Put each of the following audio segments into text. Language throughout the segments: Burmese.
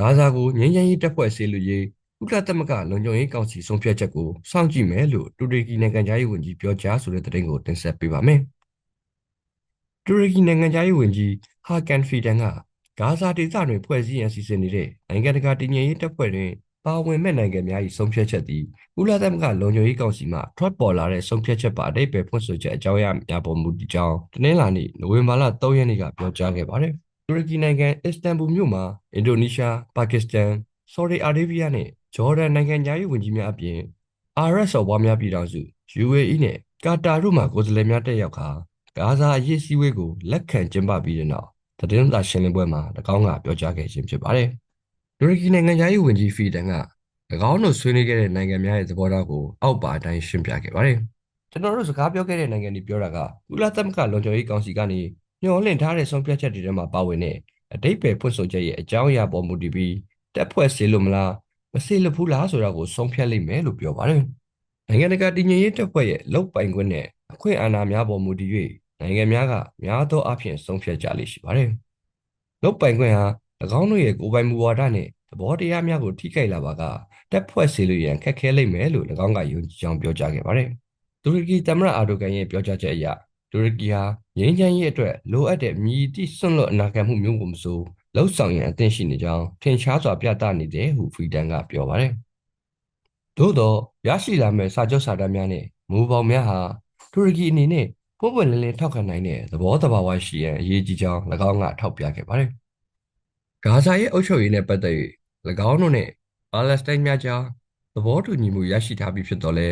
ဂါဇာကိုငြိမ်းချမ်းရေးတပ်ဖွဲ့ဆေးလူရေးကုလသမဂ္ဂလုံခြုံရေးကောင်စီဆုံးဖြတ်ချက်ကိုစောင့်ကြည့်မယ်လို့တူရကီနိုင်ငံသားရေးဝန်ကြီးပြောကြားဆိုတဲ့သတင်းကိုတင်ဆက်ပေးပါမယ်။တူရကီနိုင်ငံသားရေးဝန်ကြီးဟာကန်ဖီဒန်ကဂါဇာဒေသတွင်ဖွဲ့စည်းရန်စီစဉ်နေတဲ့နိုင်ငံတကာတည်ငြိမ်ရေးတပ်ဖွဲ့တွင်ပါဝင်မဲ့နိုင်ငံများ၏ဆုံးဖြတ်ချက်သည်ကုလသမဂ္ဂလုံခြုံရေးကောင်စီမှထွက်ပေါ်လာတဲ့ဆုံးဖြတ်ချက်ပါအတိတ်ပဲဖွင့်ဆိုချက်အကြောင်းအရာများပေါ်မူတည်ကြောင်းတနင်္လာနေ့နိုဝင်ဘာလ3ရက်နေ့ကပြောကြားခဲ့ပါတယ်။ တူရကီနိုင်ငံအစ္စတန်ဘူမြို့မှာအင်ဒိုနီးရှား၊ပါကစ္စတန်၊ဆော်ဒီအာရေးဗီးယားနဲ့ဂျော်ဒန်နိုင်ငံသားရေးဝန်ကြီးများအပြင်အာရပ်စော်ဘွားများပြည်ထောင်စု UAE နဲ့ကာတာတို့မှကိုယ်စားလှယ်များတက်ရောက်ခါဂါဇာအရေးစည်းဝေးကိုလက်ခံကျင်းပပြီးတဲ့နောက်သတင်းစာရှင်းလင်းပွဲမှာ၎င်းကပြောကြားခဲ့ခြင်းဖြစ်ပါတယ်။တူရကီနိုင်ငံသားရေးဝန်ကြီးဖီဒန်က၎င်းတို့ဆွေးနွေးခဲ့တဲ့နိုင်ငံများရဲ့သဘောထားကိုအောက်ပါအတိုင်းရှင်းပြခဲ့ပါတယ်။ကျွန်တော်တို့စကားပြောခဲ့တဲ့နိုင်ငံတွေပြောတာကကုလသမဂ္ဂလုံခြုံရေးကောင်စီကနေ ညှော်လင့်ထားတဲ့ဆုံးဖြတ်ချက်တွေထဲမှာပါဝင်တဲ့အတိတ်ပဲဖွင့်ဆိုချက်ရဲ့အကြောင်းအရာပေါ်မူတည်ပြီးတက်ဖွဲ့စေလို့မလားမစေလို့ဘူးလားဆိုတာကိုဆုံးဖြတ်လိမ့်မယ်လို့ပြောပါတယ်။နိုင်ငံတကာတည်ငြိမ်ရေးတပ်ဖွဲ့ရဲ့လုံပိုင်ခွင့်နဲ့အခွင့်အာဏာများပေါ်မူတည်၍နိုင်ငံများကများသောအားဖြင့်ဆုံးဖြတ်ကြလိမ့်ရှိပါတယ်။လုံပိုင်ခွင့်ဟာ၎င်းတို့ရဲ့ကိုယ်ပိုင်မူဝါဒနဲ့သဘောတရားများကိုထိခိုက်လာပါကတက်ဖွဲ့စေလို့ရန်ခက်ခဲလိမ့်မယ်လို့၎င်းကယုံကြည်ကြောင်းပြောကြားခဲ့ပါတယ်။တူရကီသမ္မတအာဒိုကန်ရဲ့ပြောကြားချက်အရ တူရကီဟာငြိမ်းချမ်းရေးအတွက်လိုအပ်တဲ့မြည်သည့်ဆွန့်လွတ်အနာဂတ်မှုမျိုးကိုမဆိုလှုပ်ဆောင်ရန်အသင့်ရှိနေကြောင်းထင်ရှားစွာပြသနေတယ်ဟုဖီဒန်ကပြောပါတယ်။သို့သောရရှိလာမဲ့စာချုပ်စာတမ်းများနဲ့မူပေါင်းများဟာတူရကီအနေနဲ့ပွင့်ပွင့်လင်းလင်းထောက်ခံနိုင်တဲ့သဘောတဘာဝရှိရန်အရေးကြီးကြောင်း၎င်းကထောက်ပြခဲ့ပါတယ်။ဂါဇာရဲ့အုပ်ချုပ်ရေးနဲ့ပတ်သက်၍၎င်းတို့နဲ့ပါလက်စတိုင်းများကြားသဘောတူညီမှုရရှိထားပြီးဖြစ်တော်လဲ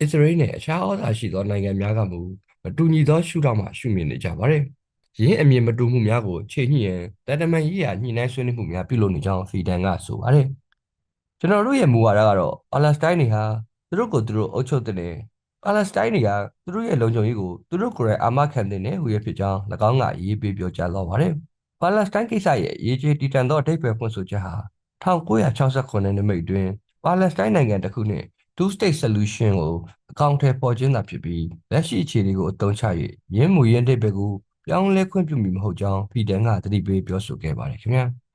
အစ္စရေးနဲ့အခြားဩဇာရှိသောနိုင်ငံများကမူမ တူညီသောရှုထောင့်မှရှုမြင်နေကြပါတယ်။ရင်းအမြင်မတူမှုများကိုချိန်ညှိရန်တန်တမန်ရေးရာညှိနှိုင်းဆွေးနွေးမှုများပြုလုပ်နေကြောင်းဖီဒန်ကဆိုပါတယ်။ကျွန်တော်တို့ရဲ့မူဝါဒကတော့ပါလက်စတိုင်းတွေဟာသူတို့ကိုသူတို့အုပ်ချုပ်တဲ့ပါလက်စတိုင်းတွေကသူတို့ရဲ့လုံခြုံရေးကိုသူတို့ကိုယ်တိုင်အာမခံတဲ့ဟူရဖြစ်ကြောင်း၎င်းကရေးပေးပြောကြားသွားပါတယ်။ပါလက်စတိုင်းကိစ္စရဲ့ရေးချေတည်တံသောအထိပ္ပယ်ဖွင့်ဆိုချက်ဟာ1969ခုနှစ်တွင်ပါလက်စတိုင်းနိုင်ငံတစ်ခုနှင့် two state solution ကိုအကောင့်ထဲပေါ်ခြင်းသာဖြစ်ပြီးလက်ရှိအခြေအနေကိုအသုံးချ၍ရင်းမှုရင်းတိတ်ဘက်ကိုပြောင်းလဲခွင့်ပြုမိမဟုတ်ကြောင်းဖီဒန်ကတတိပေးပြောဆိုခဲ့ပါတယ်ခင်ဗျာ။